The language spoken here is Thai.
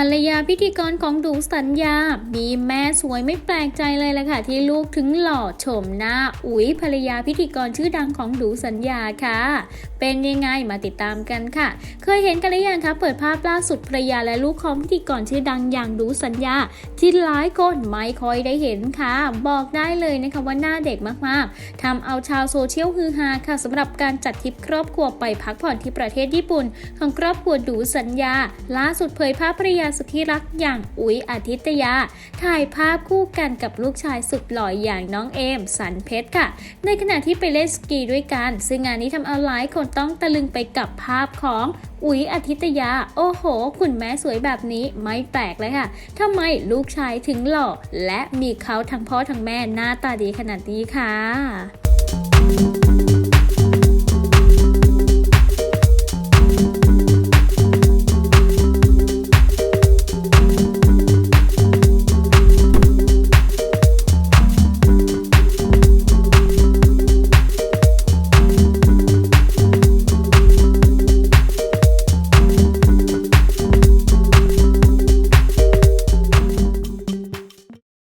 ภรรยาพิธีกรของดูสัญญา มีแม่สวยไม่แปลกใจเลยล่ะค่ะ ที่ลูกถึงหล่อโฉมหน้าอุ๋ยภรรยาพิธีกรชื่อดังของดูสัญญาค่ะ เป็นยังไงมาติดตามกันค่ะ เคยเห็นกันหรือยังคะเปิดภาพล่าสุดภรรยาและลูกของพิธีกรชื่อดังอย่างดูสัญญา ที่หลายคนไม่ค่อยได้เห็นค่ะ บอกได้เลยนะคะว่าหน้าเด็กมากๆทำเอาชาวโซเชียลฮือฮาค่ะสำหรับการจัดทริปครอบครัวไปพักผ่อนที่ประเทศญี่ปุ่น ของครอบครัวดูสัญญา ล่าสุดเผยภาพภรรยาสุดที่รักอย่างอุ๋ยอาทิตยา ถ่ายภาพคู่กันกับลูกชายสุดหล่ออย่างน้องเอม สันเพชรค่ะ ในขณะที่ไปเล่นสกีด้วยกัน ซึ่งงานนี้ทำเอาหลายคนต้องตะลึงไปกับภาพของอุ๋ยอาทิตยา โอ้โห คุณแม่สวยแบบนี้ไม่แปลกเลยค่ะทำไมลูกชายถึงหล่อ และมีเขาทั้งพ่อทั้งแม่หน้าตาดีขนาดนี้ค่ะ